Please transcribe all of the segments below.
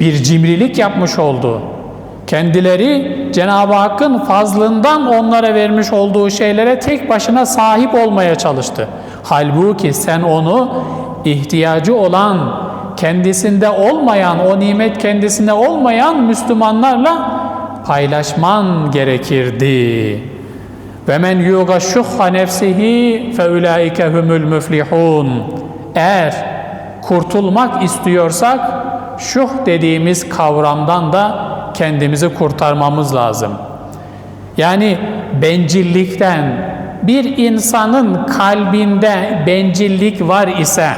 bir cimrilik yapmış oldu. Kendileri Cenab-ı Hakk'ın fazlından onlara vermiş olduğu şeylere tek başına sahip olmaya çalıştı. Halbuki sen onu ihtiyacı olan, kendisinde olmayan, o nimet kendisinde olmayan Müslümanlarla paylaşman gerekirdi. Ve men yuga şuhha nefsihi fe ulaike humul müflihun. Eğer kurtulmak istiyorsak şuh dediğimiz kavramdan da kendimizi kurtarmamız lazım. Yani bencillikten bir insanın kalbinde bencillik var ise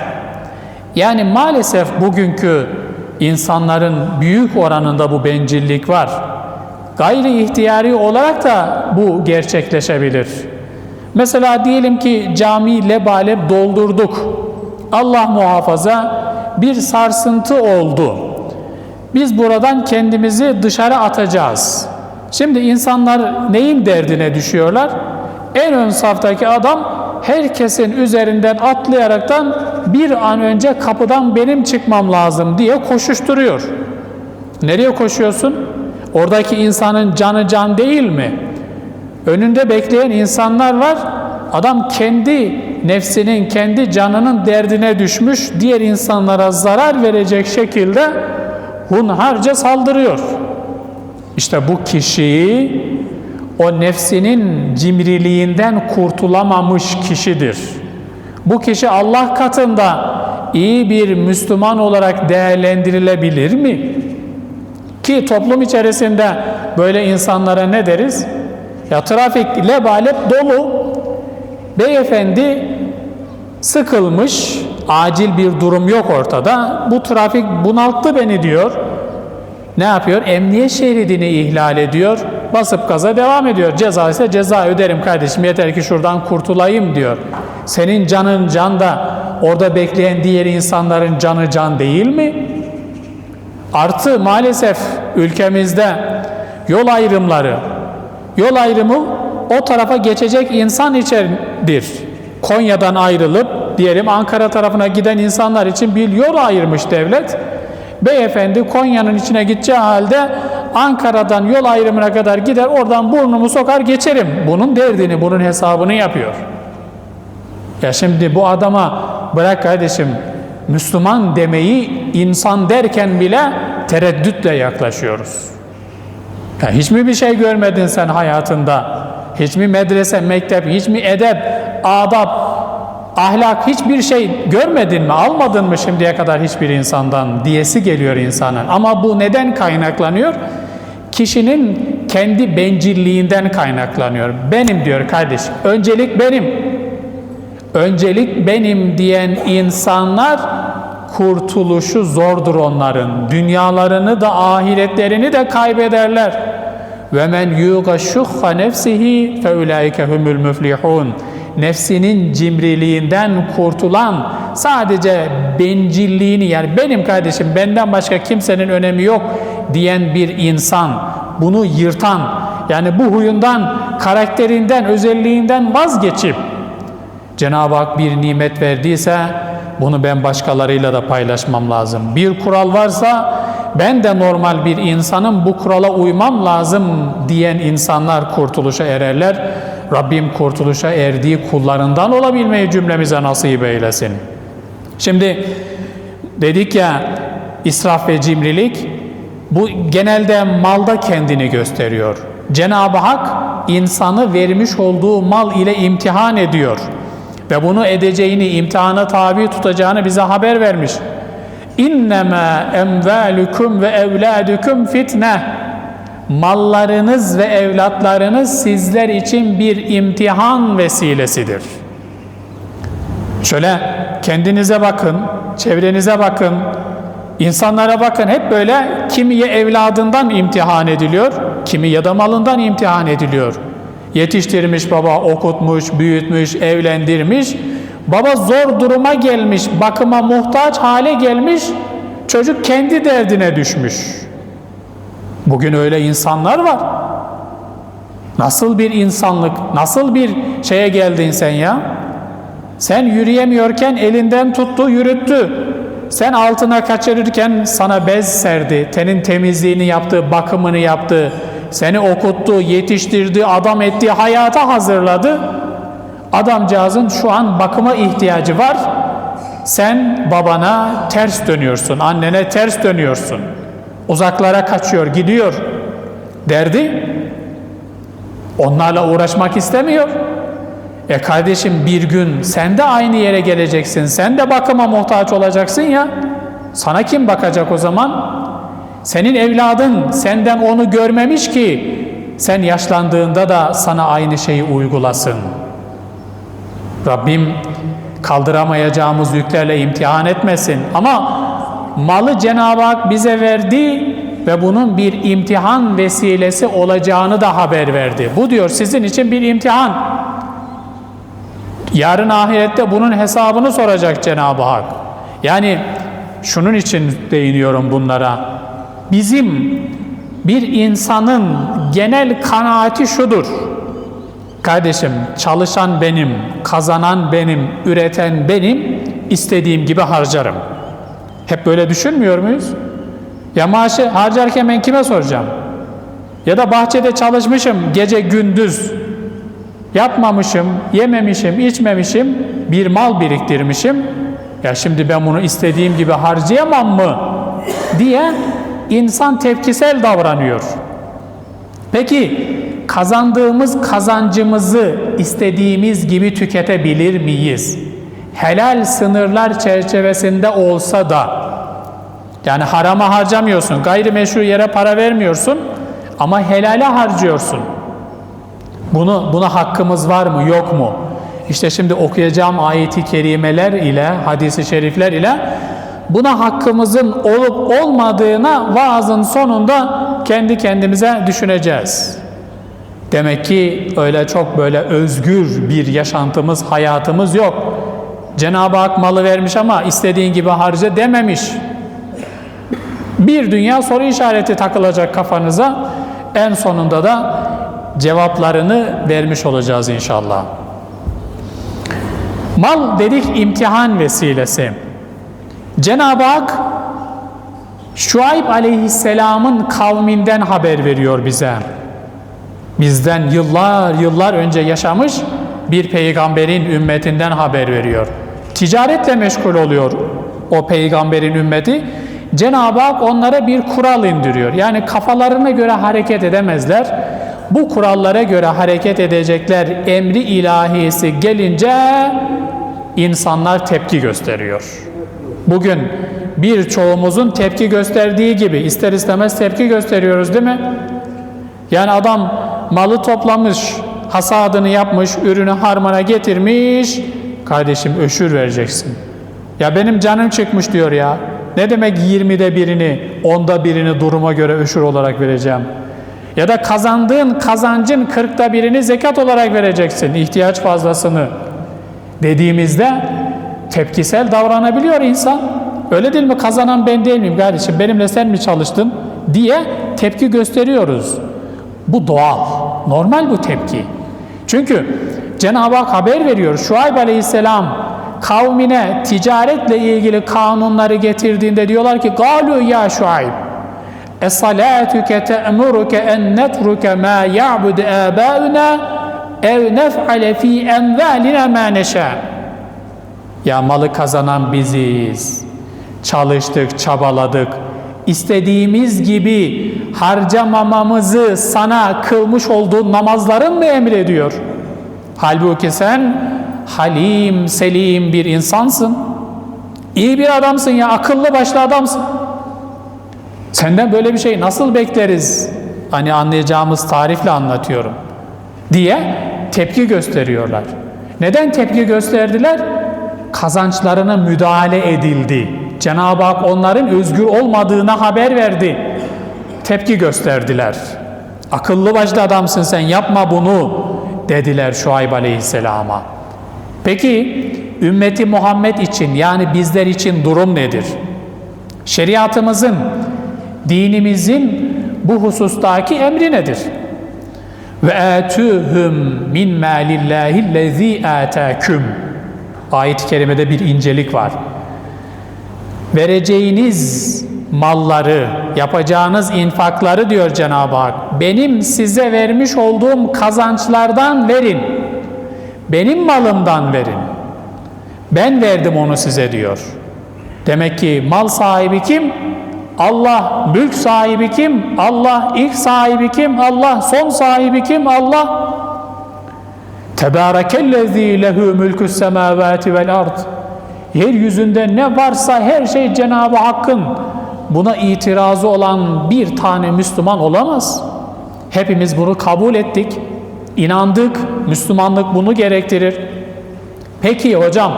yani maalesef bugünkü insanların büyük oranında bu bencillik var. Gayri ihtiyari olarak da bu gerçekleşebilir. Mesela diyelim ki cami lebalep doldurduk. Allah muhafaza bir sarsıntı oldu. Biz buradan kendimizi dışarı atacağız. Şimdi insanlar neyin derdine düşüyorlar? En ön saftaki adam herkesin üzerinden atlayaraktan bir an önce kapıdan benim çıkmam lazım diye koşuşturuyor. Nereye koşuyorsun? Oradaki insanın canı can değil mi? Önünde bekleyen insanlar var. Adam kendi nefsinin, kendi canının derdine düşmüş, diğer insanlara zarar verecek şekilde hunharca saldırıyor. İşte bu kişiyi o nefsinin cimriliğinden kurtulamamış kişidir. Bu kişi Allah katında iyi bir Müslüman olarak değerlendirilebilir mi? Ki toplum içerisinde böyle insanlara ne deriz? Ya trafik lebalep dolu. Beyefendi sıkılmış, acil bir durum yok ortada. Bu trafik bunalttı beni diyor. Ne yapıyor? Emniyet şeridini ihlal ediyor. Basıp gaza devam ediyor. Ceza ise ceza öderim kardeşim yeter ki şuradan kurtulayım diyor. Senin canın can da orada bekleyen diğer insanların canı can değil mi? Artı maalesef ülkemizde yol ayrımları, yol ayrımı o tarafa geçecek insan içindir. Konya'dan ayrılıp diyelim Ankara tarafına giden insanlar için bir yol ayırmış devlet. Beyefendi Konya'nın içine gideceği halde Ankara'dan yol ayrımına kadar gider oradan burnumu sokar geçerim. Bunun derdini, bunun hesabını yapıyor. Ya şimdi bu adama bırak kardeşim Müslüman demeyi insan derken bile tereddütle yaklaşıyoruz. Ya hiç mi bir şey görmedin sen hayatında? Hiç mi medrese, mektep, hiç mi edep, adab, ahlak hiçbir şey görmedin mi, almadın mı şimdiye kadar hiçbir insandan diyesi geliyor insanın. Ama bu neden kaynaklanıyor? Kişinin kendi bencilliğinden kaynaklanıyor. Benim diyor kardeşim, öncelik benim. Öncelik benim diyen insanlar kurtuluşu zordur onların. Dünyalarını da ahiretlerini de kaybederler. Ve men yuqa şuhha nefsihi fe ulaike humul müflihun. Nefsinin cimriliğinden kurtulan sadece bencilliğini yani benim kardeşim benden başka kimsenin önemi yok diyen bir insan bunu yırtan yani bu huyundan karakterinden özelliğinden vazgeçip Cenab-ı Hak bir nimet verdiyse bunu ben başkalarıyla da paylaşmam lazım. Bir kural varsa ben de normal bir insanım bu kurala uymam lazım diyen insanlar kurtuluşa ererler. Rabbim kurtuluşa erdiği kullarından olabilmeyi cümlemize nasip eylesin. Şimdi dedik ya israf ve cimrilik bu genelde malda kendini gösteriyor. Cenab-ı Hak insanı vermiş olduğu mal ile imtihan ediyor ve bunu edeceğini, imtihana tabi tutacağını bize haber vermiş. İnnemâ emvâlüküm ve evlâdüküm fitne. Mallarınız ve evlatlarınız sizler için bir imtihan vesilesidir. Şöyle kendinize bakın, çevrenize bakın, insanlara bakın. Hep böyle kimi ya evladından imtihan ediliyor, kimi ya da malından imtihan ediliyor. Yetiştirmiş baba, okutmuş, büyütmüş, evlendirmiş. Baba zor duruma gelmiş, bakıma muhtaç hale gelmiş. Çocuk kendi derdine düşmüş. Bugün öyle insanlar var. Nasıl bir insanlık, nasıl bir şeye geldin sen ya? Sen yürüyemiyorken elinden tuttu, yürüttü. Sen altına kaçırırken sana bez serdi. Tenin temizliğini yaptı, bakımını yaptı. Seni okuttu, yetiştirdi, adam etti, hayata hazırladı. Adamcağızın şu an bakıma ihtiyacı var. Sen babana ters dönüyorsun, annene ters dönüyorsun. Uzaklara kaçıyor, gidiyor. Derdi onlarla uğraşmak istemiyor. E kardeşim bir gün sen de aynı yere geleceksin. Sen de bakıma muhtaç olacaksın ya. Sana kim bakacak o zaman? Senin evladın senden onu görmemiş ki sen yaşlandığında da sana aynı şeyi uygulasın. Rabbim kaldıramayacağımız yüklerle imtihan etmesin. Ama malı Cenab-ı Hak bize verdi ve bunun bir imtihan vesilesi olacağını da haber verdi. Bu diyor sizin için bir imtihan. Yarın ahirette bunun hesabını soracak Cenab-ı Hak. Yani şunun için değiniyorum bunlara. Bizim bir insanın genel kanaati şudur. Kardeşim çalışan benim, kazanan benim, üreten benim, istediğim gibi harcarım. Hep böyle düşünmüyor muyuz? Ya maaşı harcarken ben kime soracağım? Ya da bahçede çalışmışım gece gündüz. Yapmamışım, yememişim, içmemişim, bir mal biriktirmişim. Ya şimdi ben bunu istediğim gibi harcayamam mı? diye insan tepkisel davranıyor. Peki kazandığımız kazancımızı istediğimiz gibi tüketebilir miyiz? Helal sınırlar çerçevesinde olsa da yani harama harcamıyorsun, gayrimeşru yere para vermiyorsun ama helale harcıyorsun. Bunu buna hakkımız var mı, yok mu? İşte şimdi okuyacağım ayeti kerimeler ile, hadisi şerifler ile buna hakkımızın olup olmadığına vaazın sonunda kendi kendimize düşüneceğiz. Demek ki öyle çok böyle özgür bir yaşantımız, hayatımız yok. Cenab-ı Hak malı vermiş ama istediğin gibi harca dememiş. Bir dünya soru işareti takılacak kafanıza. En sonunda da cevaplarını vermiş olacağız inşallah. Mal dedik imtihan vesilesi. Cenab-ı Hak Şuayb aleyhisselamın kavminden haber veriyor bize. Bizden yıllar yıllar önce yaşamış bir peygamberin ümmetinden haber veriyor. Ticaretle meşgul oluyor o peygamberin ümmeti. Cenab-ı Hak onlara bir kural indiriyor. Yani kafalarına göre hareket edemezler. Bu kurallara göre hareket edecekler emri ilahisi gelince insanlar tepki gösteriyor. Bugün birçoğumuzun tepki gösterdiği gibi ister istemez tepki gösteriyoruz değil mi? Yani adam malı toplamış, hasadını yapmış, ürünü harmana getirmiş. Kardeşim öşür vereceksin. Ya benim canım çıkmış diyor ya. Ne demek 20'de birini, 10'da birini duruma göre öşür olarak vereceğim? Ya da kazandığın kazancın 40'ta birini zekat olarak vereceksin, ihtiyaç fazlasını. Dediğimizde tepkisel davranabiliyor insan. Öyle değil mi? Kazanan ben değil miyim kardeşim? Benimle sen mi çalıştın? diye tepki gösteriyoruz. Bu doğal. Normal bu tepki. Çünkü Cenab-ı Hak haber veriyor. Şuayb Aleyhisselam kavmine ticaretle ilgili kanunları getirdiğinde diyorlar ki galu ya Şuayb esalatuke te'muruke en netruke ma ya'bud abauna ev nef'ale fi envalina ma neşâ ya malı kazanan biziz. Çalıştık, çabaladık. İstediğimiz gibi harcamamamızı sana kılmış olduğun namazların mı emrediyor? Halbuki sen halim, selim bir insansın. İyi bir adamsın ya, akıllı başlı adamsın. Senden böyle bir şey nasıl bekleriz? Hani anlayacağımız tarifle anlatıyorum. Diye tepki gösteriyorlar. Neden tepki gösterdiler? kazançlarına müdahale edildi. Cenab-ı Hak onların özgür olmadığına haber verdi. Tepki gösterdiler. Akıllı başlı adamsın sen yapma bunu dediler Şuayb Aleyhisselam'a. Peki ümmeti Muhammed için yani bizler için durum nedir? Şeriatımızın, dinimizin bu husustaki emri nedir? Ve etûhum min mâlillâhi lezî âtâküm Ayet-i kerimede bir incelik var. Vereceğiniz malları, yapacağınız infakları diyor Cenab-ı Hak. Benim size vermiş olduğum kazançlardan verin. Benim malımdan verin. Ben verdim onu size diyor. Demek ki mal sahibi kim? Allah. Mülk sahibi kim? Allah. İlk sahibi kim? Allah. Son sahibi kim? Allah. Tebârekellezî lehu mülkü semâvâti vel ard. Yeryüzünde ne varsa her şey Cenab-ı Hakk'ın. Buna itirazı olan bir tane Müslüman olamaz. Hepimiz bunu kabul ettik. inandık. Müslümanlık bunu gerektirir. Peki hocam,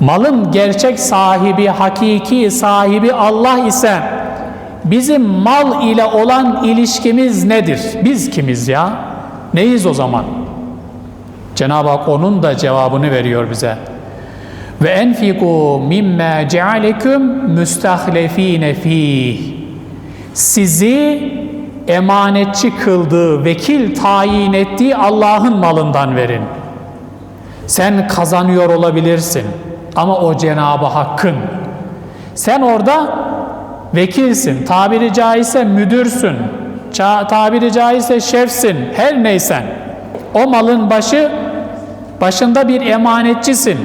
malın gerçek sahibi, hakiki sahibi Allah ise bizim mal ile olan ilişkimiz nedir? Biz kimiz ya? Neyiz o zaman? Cenab-ı Hak onun da cevabını veriyor bize. Ve enfiku mimma cealekum müstahlefine fih. Sizi emanetçi kıldığı, vekil tayin ettiği Allah'ın malından verin. Sen kazanıyor olabilirsin ama o Cenab-ı Hakk'ın. Sen orada vekilsin, tabiri caizse müdürsün, tabiri caizse şefsin, her neysen. O malın başı, başında bir emanetçisin.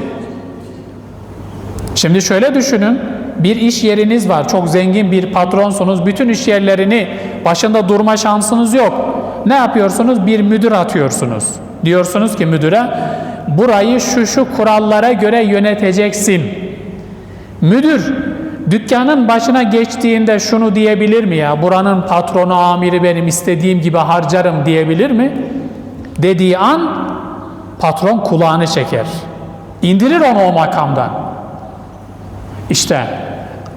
Şimdi şöyle düşünün, bir iş yeriniz var, çok zengin bir patronsunuz, bütün iş yerlerini başında durma şansınız yok. Ne yapıyorsunuz? Bir müdür atıyorsunuz. Diyorsunuz ki müdüre, burayı şu şu kurallara göre yöneteceksin. Müdür dükkanın başına geçtiğinde şunu diyebilir mi ya? Buranın patronu, amiri benim istediğim gibi harcarım diyebilir mi? Dediği an patron kulağını çeker. İndirir onu o makamdan. İşte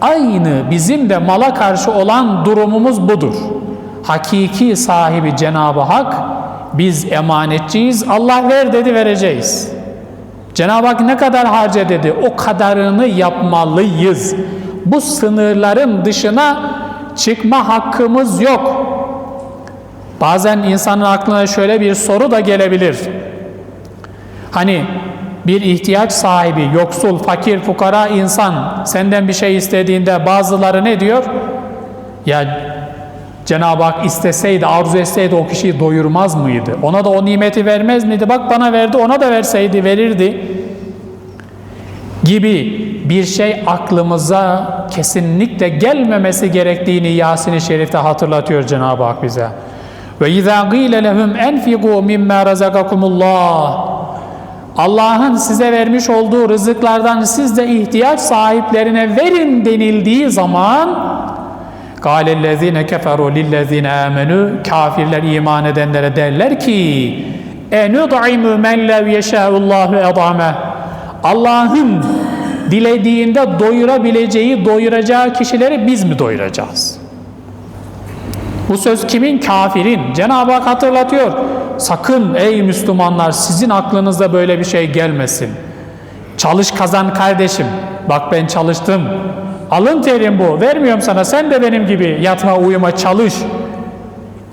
aynı bizim de mala karşı olan durumumuz budur. Hakiki sahibi Cenab-ı Hak biz emanetçiyiz. Allah ver dedi vereceğiz. Cenab-ı Hak ne kadar harca dedi o kadarını yapmalıyız. Bu sınırların dışına çıkma hakkımız yok. Bazen insanın aklına şöyle bir soru da gelebilir. Hani bir ihtiyaç sahibi, yoksul, fakir, fukara insan senden bir şey istediğinde bazıları ne diyor? Ya Cenab-ı Hak isteseydi, arzu etseydi o kişiyi doyurmaz mıydı? Ona da o nimeti vermez miydi? Bak bana verdi, ona da verseydi, verirdi. Gibi bir şey aklımıza kesinlikle gelmemesi gerektiğini Yasin-i Şerif'te hatırlatıyor Cenab-ı Hak bize. Ve izâ gîle lehum enfiqû mimmâ razakakumullah. Allah'ın size vermiş olduğu rızıklardan siz de ihtiyaç sahiplerine verin denildiği zaman قَالَ الَّذ۪ينَ كَفَرُوا لِلَّذ۪ينَ آمَنُوا Kafirler iman edenlere derler ki اَنُضْعِمُ مَنْ لَوْ يَشَاءُ اللّٰهُ اَضَامَهُ Allah'ın dilediğinde doyurabileceği, doyuracağı kişileri biz mi doyuracağız? Bu söz kimin? Kafirin. Cenab-ı Hak hatırlatıyor. Sakın ey Müslümanlar sizin aklınızda böyle bir şey gelmesin. Çalış kazan kardeşim. Bak ben çalıştım. Alın terim bu. Vermiyorum sana. Sen de benim gibi yatma uyuma çalış.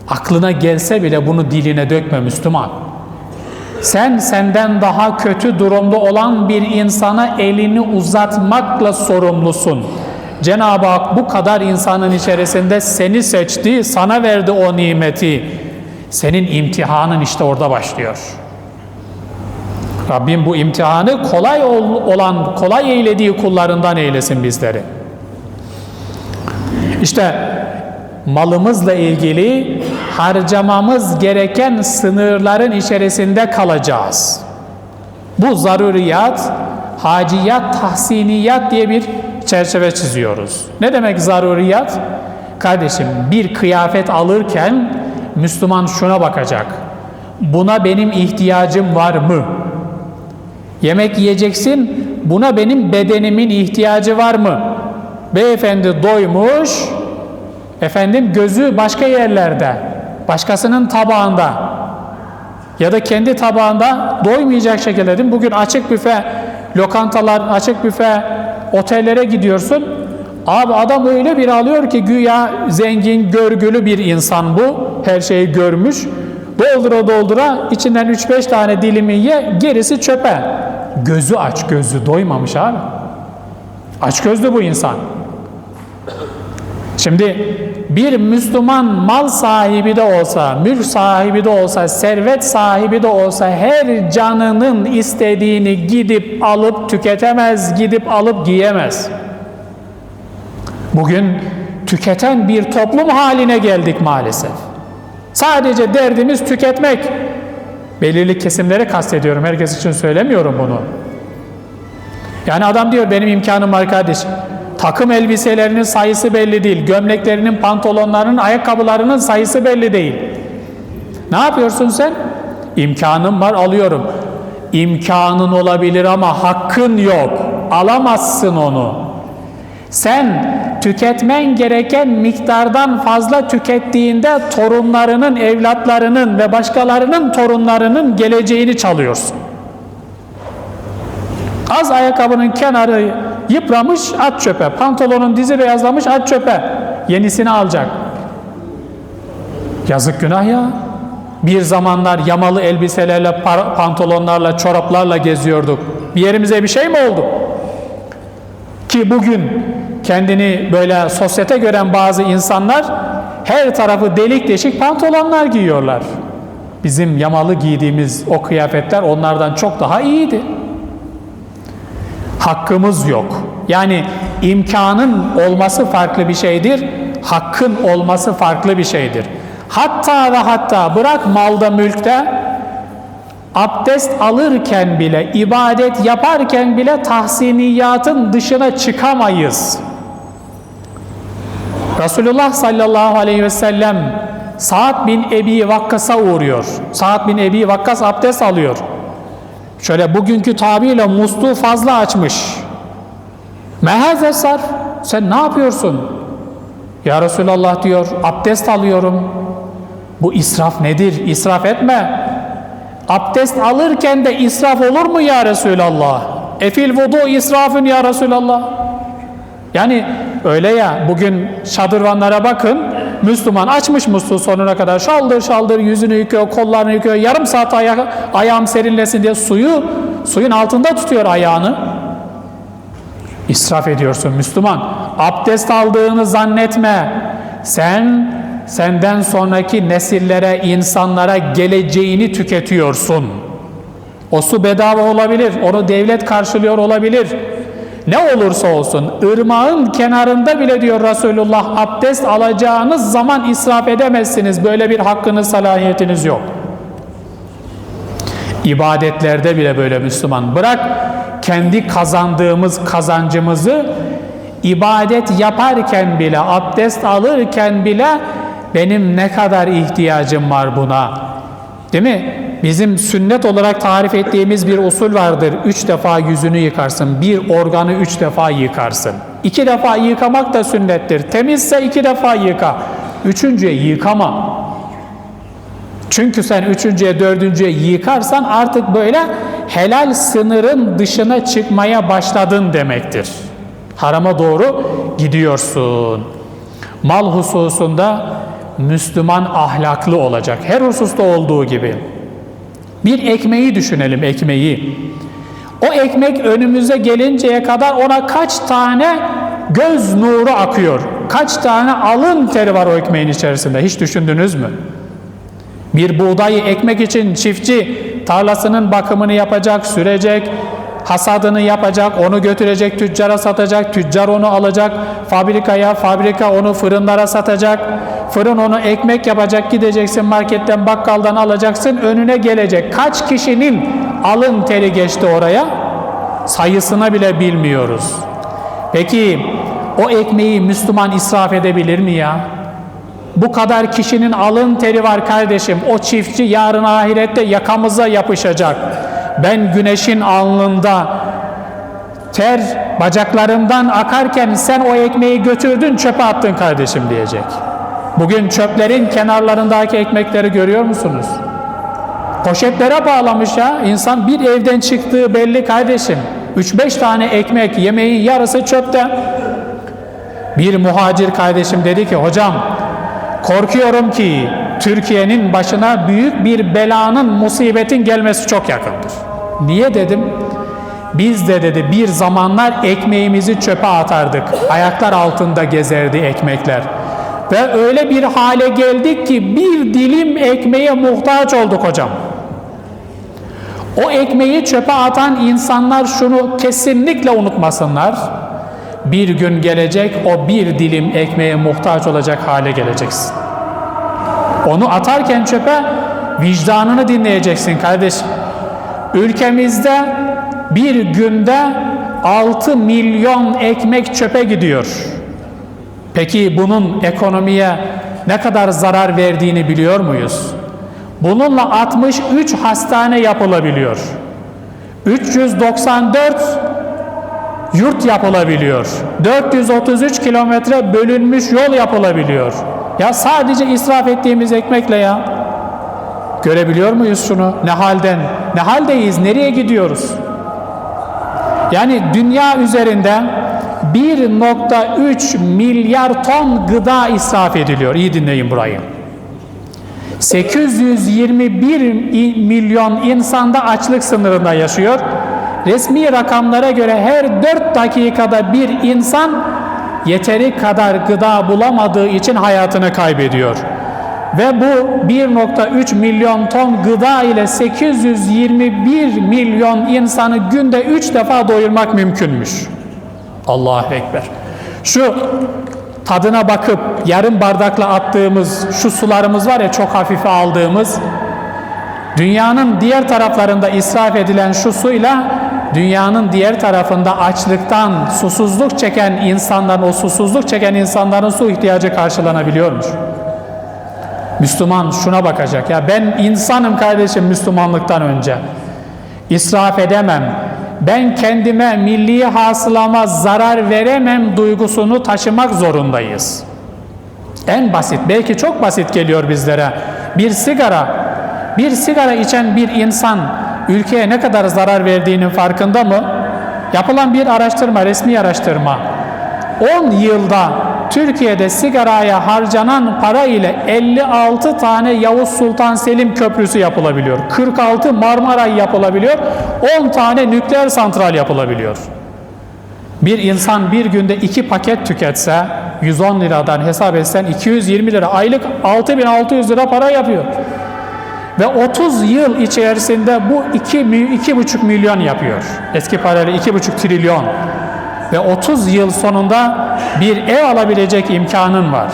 Aklına gelse bile bunu diline dökme Müslüman. Sen senden daha kötü durumda olan bir insana elini uzatmakla sorumlusun. Cenab-ı Hak bu kadar insanın içerisinde seni seçti, sana verdi o nimeti. Senin imtihanın işte orada başlıyor. Rabbim bu imtihanı kolay olan, kolay eylediği kullarından eylesin bizleri. İşte malımızla ilgili harcamamız gereken sınırların içerisinde kalacağız. Bu zaruriyat, haciyat, tahsiniyat diye bir çerçeve çiziyoruz. Ne demek zaruriyat? Kardeşim bir kıyafet alırken Müslüman şuna bakacak. Buna benim ihtiyacım var mı? Yemek yiyeceksin, buna benim bedenimin ihtiyacı var mı? Beyefendi doymuş, efendim gözü başka yerlerde, başkasının tabağında ya da kendi tabağında doymayacak şekilde? Bugün açık büfe, lokantalar, açık büfe, otellere gidiyorsun. Abi adam öyle bir alıyor ki güya zengin, görgülü bir insan bu. Her şeyi görmüş. Doldura doldura içinden 3-5 tane dilimi ye, gerisi çöpe. Gözü aç, gözü doymamış abi. Açgözlü bu insan. Şimdi bir Müslüman mal sahibi de olsa, mülk sahibi de olsa, servet sahibi de olsa her canının istediğini gidip alıp tüketemez, gidip alıp giyemez. Bugün tüketen bir toplum haline geldik maalesef. Sadece derdimiz tüketmek. Belirli kesimleri kastediyorum. Herkes için söylemiyorum bunu. Yani adam diyor benim imkanım var kardeşim. Takım elbiselerinin sayısı belli değil. Gömleklerinin, pantolonlarının, ayakkabılarının sayısı belli değil. Ne yapıyorsun sen? İmkanım var alıyorum. İmkanın olabilir ama hakkın yok. Alamazsın onu. Sen tüketmen gereken miktardan fazla tükettiğinde torunlarının, evlatlarının ve başkalarının torunlarının geleceğini çalıyorsun. Az ayakkabının kenarı yıpramış at çöpe. Pantolonun dizi beyazlamış at çöpe. Yenisini alacak. Yazık günah ya. Bir zamanlar yamalı elbiselerle, pantolonlarla, çoraplarla geziyorduk. Bir yerimize bir şey mi oldu? Ki bugün kendini böyle sosyete gören bazı insanlar her tarafı delik deşik pantolonlar giyiyorlar. Bizim yamalı giydiğimiz o kıyafetler onlardan çok daha iyiydi. Hakkımız yok. Yani imkanın olması farklı bir şeydir, hakkın olması farklı bir şeydir. Hatta ve hatta bırak malda mülkte abdest alırken bile, ibadet yaparken bile tahsiniyatın dışına çıkamayız. Resulullah sallallahu aleyhi ve sellem Sa'd bin Ebi Vakkas'a uğruyor. Sa'd bin Ebi Vakkas abdest alıyor. Şöyle bugünkü tabirle musluğu fazla açmış. Mehaze sarf. Sen ne yapıyorsun? Ya Resulallah diyor abdest alıyorum. Bu israf nedir? İsraf etme. Abdest alırken de israf olur mu ya Resulallah? Efil vudu israfın ya Resulallah. Yani öyle ya bugün şadırvanlara bakın Müslüman açmış musluğu sonuna kadar şaldır şaldır yüzünü yıkıyor kollarını yıkıyor yarım saat aya ayağım serinlesin diye suyu suyun altında tutuyor ayağını. İsraf ediyorsun Müslüman. Abdest aldığını zannetme. Sen senden sonraki nesillere, insanlara geleceğini tüketiyorsun. O su bedava olabilir, onu devlet karşılıyor olabilir. Ne olursa olsun, ırmağın kenarında bile diyor Resulullah, abdest alacağınız zaman israf edemezsiniz. Böyle bir hakkınız, salahiyetiniz yok. İbadetlerde bile böyle Müslüman. Bırak kendi kazandığımız kazancımızı ibadet yaparken bile, abdest alırken bile benim ne kadar ihtiyacım var buna. Değil mi? Bizim sünnet olarak tarif ettiğimiz bir usul vardır. Üç defa yüzünü yıkarsın. Bir organı üç defa yıkarsın. İki defa yıkamak da sünnettir. Temizse iki defa yıka. Üçüncüye yıkama. Çünkü sen üçüncüye, dördüncüye yıkarsan artık böyle helal sınırın dışına çıkmaya başladın demektir. Harama doğru gidiyorsun. Mal hususunda Müslüman ahlaklı olacak. Her hususta olduğu gibi. Bir ekmeği düşünelim, ekmeği. O ekmek önümüze gelinceye kadar ona kaç tane göz nuru akıyor. Kaç tane alın teri var o ekmeğin içerisinde. Hiç düşündünüz mü? Bir buğdayı ekmek için çiftçi tarlasının bakımını yapacak, sürecek, hasadını yapacak, onu götürecek tüccara satacak, tüccar onu alacak fabrikaya, fabrika onu fırınlara satacak, fırın onu ekmek yapacak, gideceksin marketten bakkaldan alacaksın, önüne gelecek. Kaç kişinin alın teri geçti oraya? Sayısını bile bilmiyoruz. Peki o ekmeği Müslüman israf edebilir mi ya? Bu kadar kişinin alın teri var kardeşim. O çiftçi yarın ahirette yakamıza yapışacak. Ben güneşin alnında ter bacaklarımdan akarken sen o ekmeği götürdün çöpe attın kardeşim diyecek. Bugün çöplerin kenarlarındaki ekmekleri görüyor musunuz? Poşetlere bağlamış ya. İnsan bir evden çıktığı belli kardeşim. 3-5 tane ekmek, yemeğin yarısı çöpte. Bir muhacir kardeşim dedi ki hocam korkuyorum ki Türkiye'nin başına büyük bir belanın, musibetin gelmesi çok yakındır. Niye dedim? Biz de dedi bir zamanlar ekmeğimizi çöpe atardık. Ayaklar altında gezerdi ekmekler. Ve öyle bir hale geldik ki bir dilim ekmeğe muhtaç olduk hocam. O ekmeği çöpe atan insanlar şunu kesinlikle unutmasınlar. Bir gün gelecek o bir dilim ekmeğe muhtaç olacak hale geleceksin. Onu atarken çöpe vicdanını dinleyeceksin kardeşim. Ülkemizde bir günde 6 milyon ekmek çöpe gidiyor. Peki bunun ekonomiye ne kadar zarar verdiğini biliyor muyuz? Bununla 63 hastane yapılabiliyor. 394 yurt yapılabiliyor. 433 kilometre bölünmüş yol yapılabiliyor. Ya sadece israf ettiğimiz ekmekle ya. Görebiliyor muyuz şunu? Ne halden? Ne haldeyiz? Nereye gidiyoruz? Yani dünya üzerinde 1.3 milyar ton gıda israf ediliyor. İyi dinleyin burayı. 821 milyon insanda açlık sınırında yaşıyor. Resmi rakamlara göre her 4 dakikada bir insan yeteri kadar gıda bulamadığı için hayatını kaybediyor. Ve bu 1.3 milyon ton gıda ile 821 milyon insanı günde 3 defa doyurmak mümkünmüş. Allahu Ekber. Şu tadına bakıp yarım bardakla attığımız şu sularımız var ya çok hafife aldığımız dünyanın diğer taraflarında israf edilen şu suyla dünyanın diğer tarafında açlıktan susuzluk çeken insanların o susuzluk çeken insanların su ihtiyacı karşılanabiliyormuş. Müslüman şuna bakacak ya ben insanım kardeşim Müslümanlıktan önce. İsraf edemem. Ben kendime milli hasılama zarar veremem duygusunu taşımak zorundayız. En basit, belki çok basit geliyor bizlere. Bir sigara, bir sigara içen bir insan ülkeye ne kadar zarar verdiğinin farkında mı? Yapılan bir araştırma, resmi araştırma. 10 yılda Türkiye'de sigaraya harcanan para ile 56 tane Yavuz Sultan Selim Köprüsü yapılabiliyor. 46 Marmaray yapılabiliyor. 10 tane nükleer santral yapılabiliyor. Bir insan bir günde iki paket tüketse 110 liradan hesap etsen 220 lira aylık 6600 lira para yapıyor. Ve 30 yıl içerisinde bu 2 2,5 milyon yapıyor. Eski parayla 2,5 trilyon ve 30 yıl sonunda bir ev alabilecek imkanın var.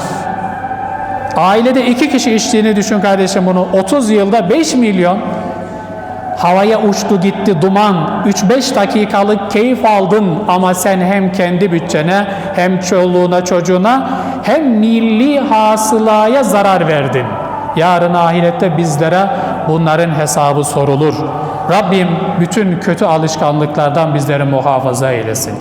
Ailede iki kişi içtiğini düşün kardeşim bunu. 30 yılda 5 milyon havaya uçtu gitti duman. 3-5 dakikalık keyif aldın ama sen hem kendi bütçene hem çoluğuna çocuğuna hem milli hasılaya zarar verdin. Yarın ahirette bizlere bunların hesabı sorulur. Rabbim bütün kötü alışkanlıklardan bizleri muhafaza eylesin.